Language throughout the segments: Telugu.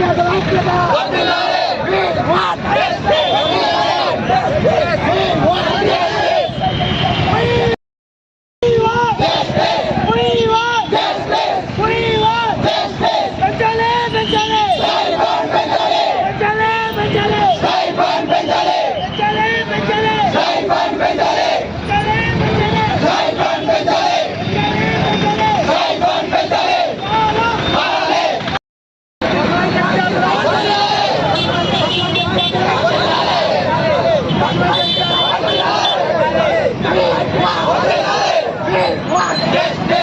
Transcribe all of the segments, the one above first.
के खिलाफ भेदभाव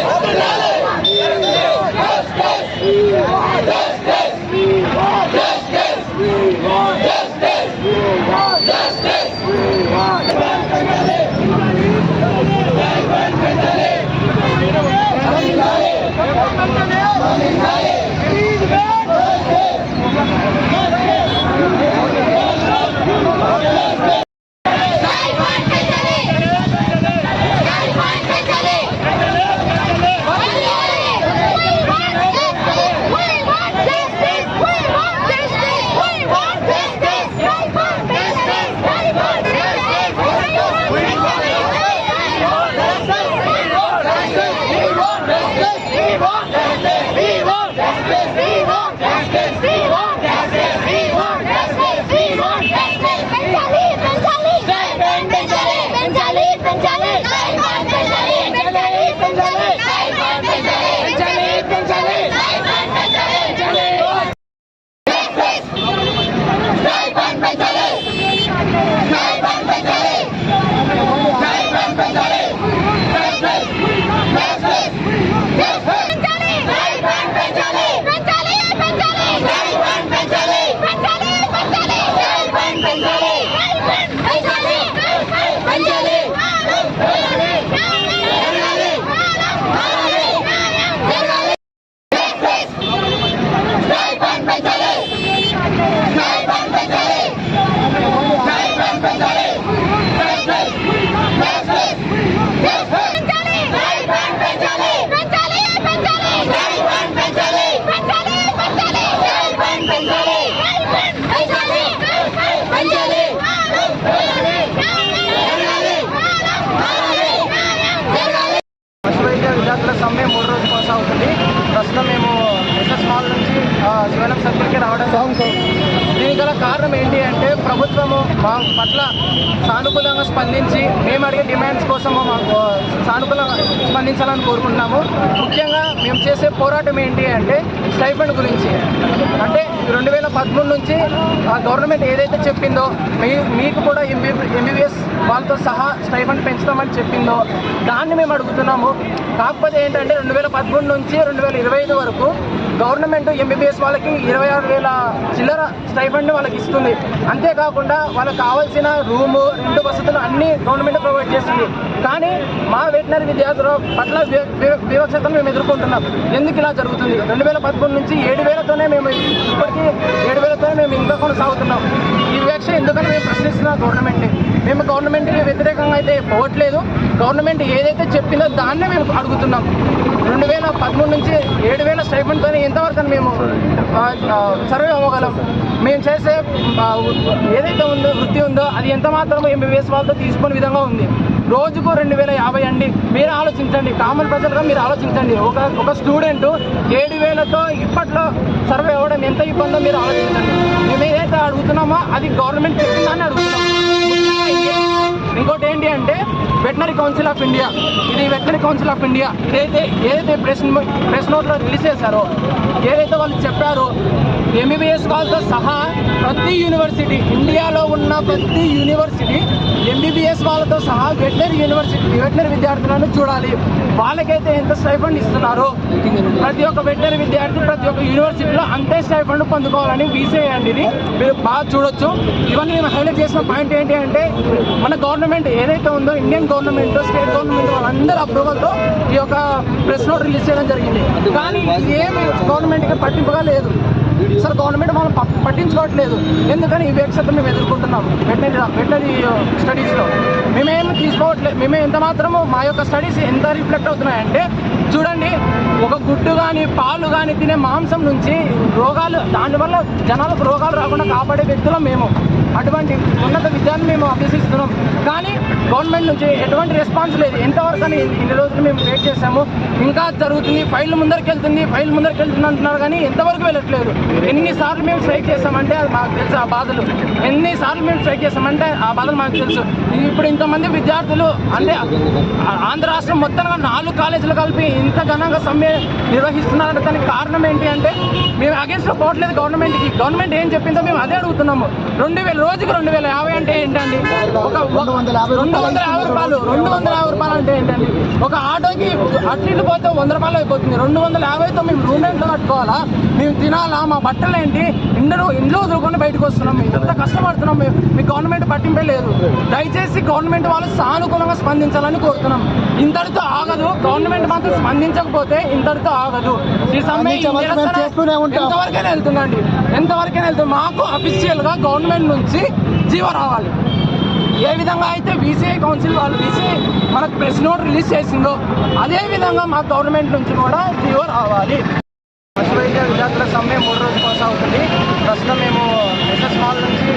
వదిలాలి Come స్పందించి మేము అడిగే డిమాండ్స్ కోసం మాకు సానుకూల స్పందించాలని కోరుకుంటున్నాము. ముఖ్యంగా మేము చేసే పోరాటం ఏంటి అంటే స్టైఫండ్ గురించి. అంటే రెండు వేల పదమూడు నుంచి ఆ గవర్నమెంట్ ఏదైతే చెప్పిందో మీ మీకు కూడా ఎంబీ ఎంబీబీఎస్ వాళ్ళతో సహా స్టైఫండ్ పెంచుతామని చెప్పిందో దాన్ని మేము అడుగుతున్నాము. కాకపోతే ఏంటంటే రెండు వేల పదమూడు నుంచి రెండు వేల ఇరవై ఐదు వరకు గవర్నమెంట్ ఎంబీబీఎస్ వాళ్ళకి ఇరవై ఆరు వేల చిల్లర స్టైఫండ్ వాళ్ళకి ఇస్తుంది. అంతేకాకుండా వాళ్ళకి కావాల్సిన రూము రెండు వసతులు అన్నీ గవర్నమెంట్ ప్రొవైడ్ చేస్తుంది. కానీ మా వెటనరీ విద్యార్థుల పట్ల వివక్షతను మేము ఎదుర్కొంటున్నాం. ఎందుకు ఇలా జరుగుతుంది? రెండు వేల పదకొండు నుంచి ఏడు వేలతోనే మేము ఇప్పటికీ ఏడు వేలతోనే మేము ఇంకా కొనసాగుతున్నాం. ఈ వివక్ష ఎందుకని మేము ప్రశ్నిస్తున్నాం గవర్నమెంట్ని? మేము గవర్నమెంట్కి వ్యతిరేకంగా అయితే పోవట్లేదు. గవర్నమెంట్ ఏదైతే చెప్పిందో దాన్నే మేము అడుగుతున్నాం. రెండు వేల పదమూడు నుంచి ఏడు వేల స్టైఫండ్తో ఎంతవరకు మేము సర్వే అవ్వగలం. మేము చేసే ఏదైతే ఉందో వృత్తి ఉందో అది ఎంత మాత్రం ఎంబీబీఎస్ వాళ్ళతో తీసుకునే విధంగా ఉంది. రోజుకు రెండు వేల యాభై అండి. మీరు ఆలోచించండి. కామన్ ప్రజలుగా మీరు ఆలోచించండి. ఒక ఒక స్టూడెంట్ ఏడు వేలతో ఇప్పట్లో సర్వే అవ్వడం ఎంత ఇబ్బందో మీరు ఆలోచించండి. మేము ఏదైతే అడుగుతున్నామో అది గవర్నమెంట్ చెప్పిందని అడుగుతున్నాం. ఇంకోటి ఏంటి అంటే వెటనరీ కౌన్సిల్ ఆఫ్ ఇండియా. ఇది వెటనరీ కౌన్సిల్ ఆఫ్ ఇండియా. ఇదైతే ఏదైతే ప్రెస్ ప్రెస్ నోట్లో రిలీజ్ చేశారో ఏదైతే వాళ్ళు చెప్పారో ఎంబీబీఎస్ వాళ్ళతో సహా ప్రతి యూనివర్సిటీ ఇండియాలో ఉన్న ప్రతి యూనివర్సిటీ ఎంబీబీఎస్ వాళ్ళతో సహా వెటనరీ యూనివర్సిటీ వెటనరీ విద్యార్థులను చూడాలి. వాళ్ళకైతే ఎంత స్టైఫండ్ ఇస్తున్నారో ప్రతి ఒక్క వెటనరీ విద్యార్థి ప్రతి ఒక్క యూనివర్సిటీలో అంతే స్టైఫండ్ పొందుకోవాలని బీసీఐ అండి ఇది మీరు బాగా చూడొచ్చు. ఇవన్నీ నేను హైలైట్ చేసిన పాయింట్ ఏంటి అంటే మన గవర్నమెంట్ ఏదైతే ఉందో ఇండియన్ గవర్నమెంట్ స్టేట్ గవర్నమెంట్ వాళ్ళందరి అప్రూవల్తో ఈ యొక్క ప్రెస్ నోట్ రిలీజ్ చేయడం జరిగింది. కానీ ఇది ఏమి గవర్నమెంట్కి పట్టింపుగా లేదు. సార్ గవర్నమెంట్ మనం ప- పట్టించుకోవట్లేదు. ఎందుకని ఈ వివక్షత మేము ఎదుర్కొంటున్నాం వెటనరీ వెటనరీ స్టడీస్లో uh, మేమేం తీసుకోవట్లేదు మేమే ఎంత మాత్రము మా యొక్క స్టడీస్ ఎంత రిఫ్లెక్ట్ అవుతున్నాయంటే చూడండి ఒక గుడ్డు కానీ పాలు కానీ తినే మాంసం నుంచి రోగాలు దానివల్ల జనాలకు రోగాలు రాకుండా కాపాడే వ్యక్తులం మేము. అటువంటి ఉన్నత విద్యాన్ని మేము అభ్యసిస్తున్నాం. కానీ గవర్నమెంట్ నుంచి ఎటువంటి రెస్పాన్స్ లేదు. ఎంతవరకు అని ఇన్ని రోజులు మేము వెయిట్ చేసాము ఇంకా జరుగుతుంది ఫైల్ ముందరికి వెళ్తుంది ఫైల్ ముందరికి వెళ్తుంది అంటున్నారు కానీ ఎంతవరకు వెళ్ళట్లేదు. ఎన్నిసార్లు మేము స్ట్రైక్ చేసామంటే అది మాకు తెలుసు ఆ బాధలు. ఎన్నిసార్లు మేము స్ట్రైక్ చేసామంటే ఆ బాధలు మాకు తెలుసు. ఇప్పుడు ఇంతమంది విద్యార్థులు అంటే ఆంధ్ర రాష్ట్రం మొత్తంగా నాలుగు కాలేజీలు కలిపి ఇంత ఘనంగా సమ్మె నిర్వహిస్తున్నారంటే దానికి కారణం ఏంటి అంటే మేము అగేన్స్ట్ పోవట్లేదు గవర్నమెంట్కి గవర్నమెంట్ ఏం చెప్పిందో మేము అదే అడుగుతున్నాము. రెండు వేల రోజుకి రెండు వేల యాభై అంటే ఏంటండి? ఒక రెండు వందల యాభై రూపాయలు రెండు వందల యాభై రూపాయలు అంటే ఏంటండి? ఒక ఆటోకి అటు ఇటు పోతే వంద రూపాయలు అయిపోతుంది. రెండు వందల యాభైతో మేము రూమ్ రెంట్లో కట్టుకోవాలా? మేము తినాలా? మా బట్టలు ఏంటి? ఇండ్లు ఇంట్లో వదులుకొని బయటకు వస్తున్నాం. మేము ఎంత కష్టపడుతున్నాం? మేము మీ గవర్నమెంట్ పట్టింపే లేదు. దయచేసి గవర్నమెంట్ వాళ్ళు సానుకూలంగా స్పందించాలని కోరుతున్నాం. ఇంతటితో ఆగదు. గవర్నమెంట్ మాత్రం స్పందించకపోతే ఇంతటితో ఆగదు. ఈ సమ్మె ఉంటాం. ఎంతవరకైనా వెళ్తుందండి. ఎంతవరకైనా వెళ్తుంది. మాకు అఫీషియల్గా గవర్నమెంట్ నుంచి జీవో రావాలి. ఏ విధంగా అయితే బీసీఐ కౌన్సిల్ వాళ్ళు బీసీఐ మనకు ప్రెస్ నోట్ రిలీజ్ చేసిందో అదే విధంగా మా గవర్నమెంట్ నుంచి కూడా జీవో రావాలి. పశు వైద్య విద్యార్థుల సమ్మె మూడు రోజులు కొనసాగుతుంది. ప్రస్తుతం మేము ఎస్ఎస్ మాల్ నుంచి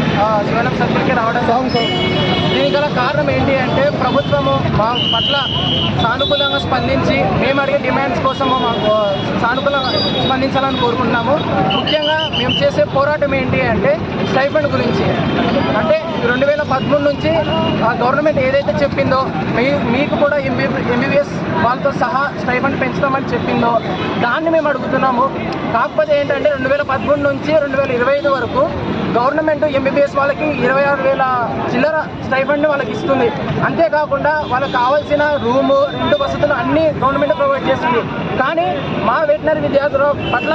శివనం సర్కిల్కి రావడం దీనికి గల కారణం ఏంటి అంటే ప్రభుత్వము మా పట్ల సానుకూలంగా స్పందించి మేము అడిగే డిమాండ్స్ కోసము మాకు సానుకూలంగా స్పందించాలని కోరుకుంటున్నాము. ముఖ్యంగా మేము చేసే పోరాటం ఏంటి అంటే స్టైఫండ్ గురించి. అంటే రెండు వేల పదమూడు నుంచి ఆ గవర్నమెంట్ ఏదైతే చెప్పిందో మీ మీకు కూడా ఎంబీ ఎంబీబీఎస్ వాళ్ళతో సహా స్టైఫండ్ పెంచుతామని చెప్పిందో దాన్ని మేము అడుగుతున్నాము. కాకపోతే ఏంటంటే రెండు వేల పదమూడు నుంచి రెండు వేల ఇరవై ఐదు వరకు గవర్నమెంట్ ఎంబీబీఎస్ వాళ్ళకి ఇరవై ఆరు వేల చిల్లర స్టైఫండ్ వాళ్ళకి ఇస్తుంది. అంతేకాకుండా వాళ్ళకి కావాల్సిన రూము రెండు వసతులు అన్నీ గవర్నమెంట్ ప్రొవైడ్ చేస్తుంది. కానీ మా వెటనరీ విద్యార్థుల పట్ల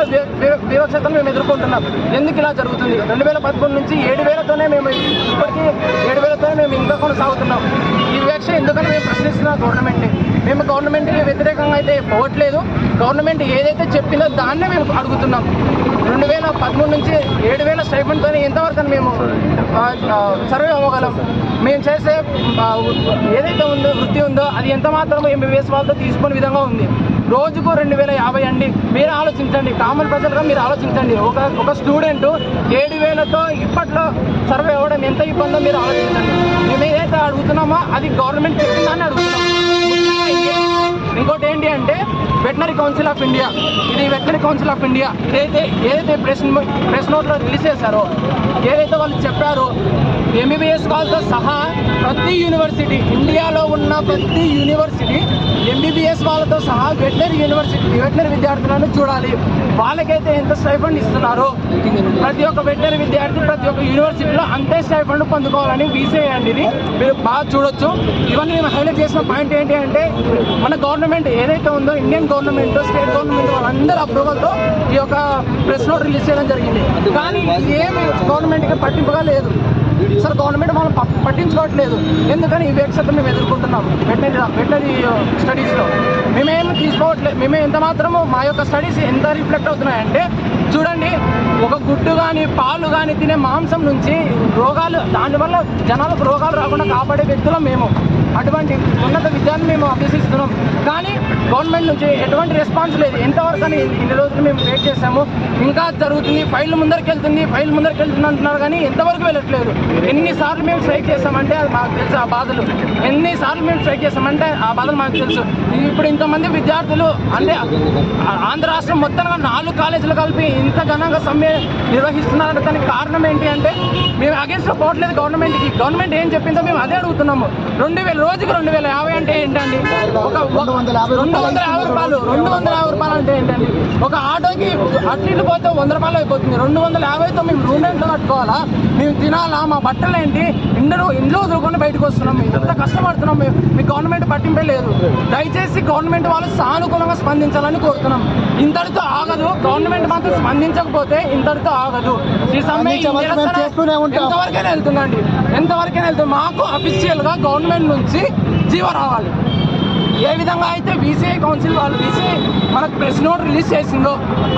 వివక్షతను మేము ఎదుర్కొంటున్నాం. ఎందుకు ఇలా జరుగుతుంది? రెండు వేల పదకొండు నుంచి ఏడు వేలతోనే మేము ఇప్పటికీ ఏడు వేలతోనే మేము ఇంకా కొనసాగుతున్నాం. ఈ వివక్ష ఎందుకని మేము ప్రశ్నిస్తున్నాం గవర్నమెంట్ని? మేము గవర్నమెంట్కి వ్యతిరేకంగా అయితే పోవట్లేదు. గవర్నమెంట్ ఏదైతే చెప్పిందో దాన్నే మేము అడుగుతున్నాం. రెండు వేల పదమూడు నుంచి ఏడు వేల స్టైఫండ్తో ఎంతవరకు మేము సర్వే అవ్వగలం. మేము చేసే ఏదైతే ఉందో వృత్తి ఉందో అది ఎంత మాత్రం ఎంబీబీఎస్ వాళ్ళతో తీసుకునే విధంగా ఉంది. రోజుకు రెండు వేల యాభై అండి. మీరు ఆలోచించండి. కామన్ ప్రజలుగా మీరు ఆలోచించండి. ఒక ఒక స్టూడెంట్ ఏడు వేలతో ఇప్పట్లో సర్వే అవ్వడం ఎంత ఇబ్బందో మీరు ఆలోచించండి. మేము ఏదైతే అడుగుతున్నామో అది గవర్నమెంట్ చెప్పిందని అడుగుతున్నాం. ఇంకోటి ఏంటి అంటే వెటనరీ కౌన్సిల్ ఆఫ్ ఇండియా. ఇది వెటనరీ కౌన్సిల్ ఆఫ్ ఇండియా. ఇదైతే ఏదైతే ప్రెస్ ప్రెస్ నోట్లో రిలీజ్ చేశారో ఏదైతే వాళ్ళు చెప్పారో ఎంబీబీఎస్ కాల్తో సహా ప్రతి యూనివర్సిటీ ఇండియాలో ఉన్న ప్రతి యూనివర్సిటీ వాళ్ళతో సహా వెటనరీ యూనివర్సిటీ వెటనరీ విద్యార్థులను చూడాలి. వాళ్ళకైతే ఎంత స్టైఫండ్ ఇస్తున్నారో ప్రతి ఒక్క వెటనరీ విద్యార్థి ప్రతి ఒక్క యూనివర్సిటీలో అంతే స్టైఫండ్ పొందుకోవాలని బీసీఐ అండి ఇది. మీరు బాగా చూడొచ్చు. ఇవన్నీ మేము హైలైట్ చేసిన పాయింట్ ఏంటి అంటే మన గవర్నమెంట్ ఏదైతే ఉందో ఇండియన్ గవర్నమెంట్ స్టేట్ గవర్నమెంట్ వాళ్ళందరూ అప్రూవల్తో ఈ యొక్క ప్రెస్ నోట్ రిలీజ్ చేయడం జరిగింది. కానీ ఇది ఏమి గవర్నమెంట్కి పట్టింపుగా లేదు. సార్ గవర్నమెంట్ మనం పట్టించుకోవట్లేదు. ఎందుకని ఈ వ్యక్సత మేము ఎదుర్కొంటున్నాం వెటనరీ వెటనరీ స్టడీస్లో మేమేం తీసుకోవట్లేదు మేము ఎంత మాత్రము మా యొక్క స్టడీస్ ఎంత రిఫ్లెక్ట్ అవుతున్నాయంటే చూడండి ఒక గుడ్డు కానీ పాలు కానీ తినే మాంసం నుంచి రోగాలు దానివల్ల జనాలకు రోగాలు రాకుండా కాపాడే వ్యక్తులం మేము. అటువంటి ఉన్నత విద్యాన్ని మేము అభ్యసిస్తున్నాం. కానీ గవర్నమెంట్ నుంచి ఎటువంటి రెస్పాన్స్ లేదు. ఎంతవరకు అని ఇన్ని రోజులు మేము వెయిట్ చేసాము ఇంకా జరుగుతుంది. ఫైల్ ముందరికి వెళ్తుంది. ఫైల్ ముందరికి వెళ్తుంది అంటున్నారు కానీ ఎంతవరకు వెళ్ళట్లేదు. ఎన్నిసార్లు మేము స్ట్రైక్ చేస్తామంటే అది మాకు తెలుసు ఆ బాధలు. ఎన్నిసార్లు మేము స్ట్రైక్ చేస్తామంటే ఆ బాధలు మాకు తెలుసు. ఇప్పుడు ఇంతమంది విద్యార్థులు అంటే ఆంధ్ర రాష్ట్రం మొత్తంగా నాలుగు కాలేజీలు కలిపి ఇంత ఘనంగా సమ్మె నిర్వహిస్తున్నారంటే దానికి కారణం ఏంటి అంటే మేము అగేన్స్ట్ పోవట్లేదు గవర్నమెంట్కి. గవర్నమెంట్ ఏం చెప్పిందో మేము అదే అడుగుతున్నాము. రెండు వేల రోజుకి రెండు వేల యాభై అంటే ఏంటండి? ఒక రెండు వందల యాభై రూపాయలు రెండు వందల యాభై రూపాయలు అంటే ఏంటండి? ఒక ఆటోకి అటు ఇటు పోతే వంద రూపాయలు అయిపోతుంది. రెండు వందల యాభైతో మేము రూమ్ రెంట్లో కట్టుకోవాలా? మేము తినాలా? మా బట్టలు ఏంటి ఇంట్లో ఇంట్లో వదులుకొని బయటకు వస్తున్నాం మేము. ఎంత కష్టపడుతున్నాం మేము. మీ గవర్నమెంట్ పట్టింపే లేదు. దయచేసి గవర్నమెంట్ వాళ్ళు సానుకూలంగా స్పందించాలని కోరుతున్నాం. ఇంతటితో ఆగదు. గవర్నమెంట్ మాత్రం స్పందించకపోతే ఇంతటితో ఆగదు. ఈ సమ్మె. ఎంతవరకైనా వెళ్తుందండి. ఎంతవరకైనా వెళ్తుంది. మాకు అఫీషియల్గా గవర్నమెంట్ నుంచి జీవో రావాలి. ఏ విధంగా అయితే బీసీఐ కౌన్సిల్ వాళ్ళు బీసీఐ మనకు ప్రెస్ నోట్ రిలీజ్ చేసిందో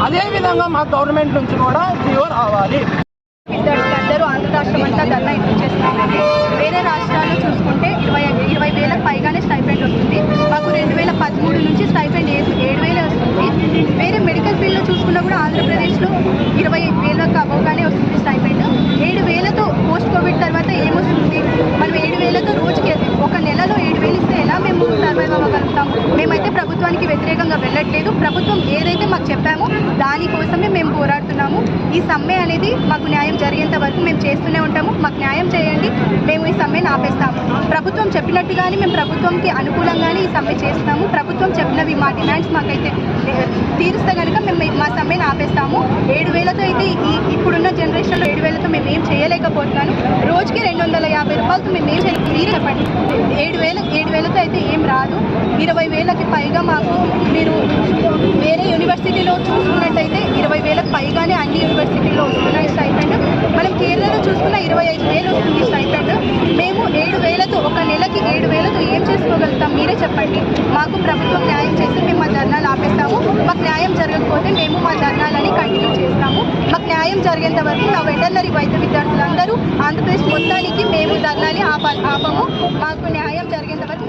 అదే విధంగా మా గవర్నమెంట్ నుంచి కూడా జీవో రావాలి. ఇద్దరు ఆంధ్ర రాష్ట్రం అంతా ధర్నా ఇష్యూ చేస్తున్నారండి వేరే రాష్ట్రాల్లో చూసుకుంటే ఇరవై ఇరవై వేలకు పైగానే స్టైపెండ్ వస్తుంది. మాకు రెండు వేల పదమూడు నుంచి స్టైపెండ్ ఏడు ఏడు వేలే వస్తుంది. వేరే మెడికల్ ఫీల్డ్లో చూసుకున్నా కూడా ఆంధ్రప్రదేశ్లో ఇరవై వేలకు అబవ్గానే వస్తుంది స్టైపెండ్ ఏడు వేలతో పోస్ట్ కోవిడ్ తర్వాత ఏమొస్తుంది మనం ఏడు వేలతో రోజుకి ఒక నెలలో ఏడు వేలు ఇస్తే ఎలా మేము సర్వైవ్ అవ్వగలుగుతాం మేమైతే ప్రభుత్వానికి వ్యతిరేకంగా వెళ్ళట్లేదు ప్రభుత్వం ఏదైతే మాకు చెప్పామో దానికోసమే మేము పోరాడుతున్నాము ఈ సమ్మె అనేది మాకు న్యాయం జరిగేంత వరకు మేము చేస్తూనే ఉంటాం. మాకు న్యాయం చేయండి మేము ఈ సమ్మెను ఆపేస్తాము. ప్రభుత్వం చెప్పినట్టుగానే మేము ప్రభుత్వంకి అనుకూలంగానే ఈ సమ్మె చేస్తాము ప్రభుత్వం చెప్పినవి మా డిమాండ్స్ మాకైతే తీరుస్తే కనుక మేము మా సమ్మెను ఆపేస్తాము. ఏడు వేలతో అయితే ఈ ఇప్పుడున్న జనరేషన్లో ఏడు వేలతో మేము ఏం చేయలేకపోతున్నాను. రోజుకి రెండు వందల యాభై రూపాయలతో మేము ఏం చేయాలి? మీరు చెప్పండి. ఏడు వేల ఏడు వేలతో అయితే ఏం రాదు. ఇరవై వేలకి పైగా మాకు మీరు వేరే యూనివర్సిటీలో చూసుకున్నట్టయితే ఇరవై వేలకు పైగానే అన్ని యూనివర్సిటీలో వస్తున్నాయి స్టైఫండ్. మనం కేరళలో చూసుకున్న ఇరవై ఐదు వేలు వస్తుంది స్టైపెండ్ మేము ఏడు వేలతో ఒక నెలకి వెళ్తాం. మీరే చెప్పండి. మాకు ప్రభుత్వం న్యాయం చేసి మేము మా ధర్నాలు ఆపేస్తాము. మాకు న్యాయం జరగకపోతే మేము మా ధర్నాలని కంటిన్యూ చేస్తాము. మాకు న్యాయం జరిగేంత వరకు నా వెటర్నరీ వైద్య విద్యార్థులందరూ ఆంధ్రప్రదేశ్ మొత్తానికి మేము ధర్నాని ఆప ఆపము. మాకు న్యాయం జరిగేంత వరకు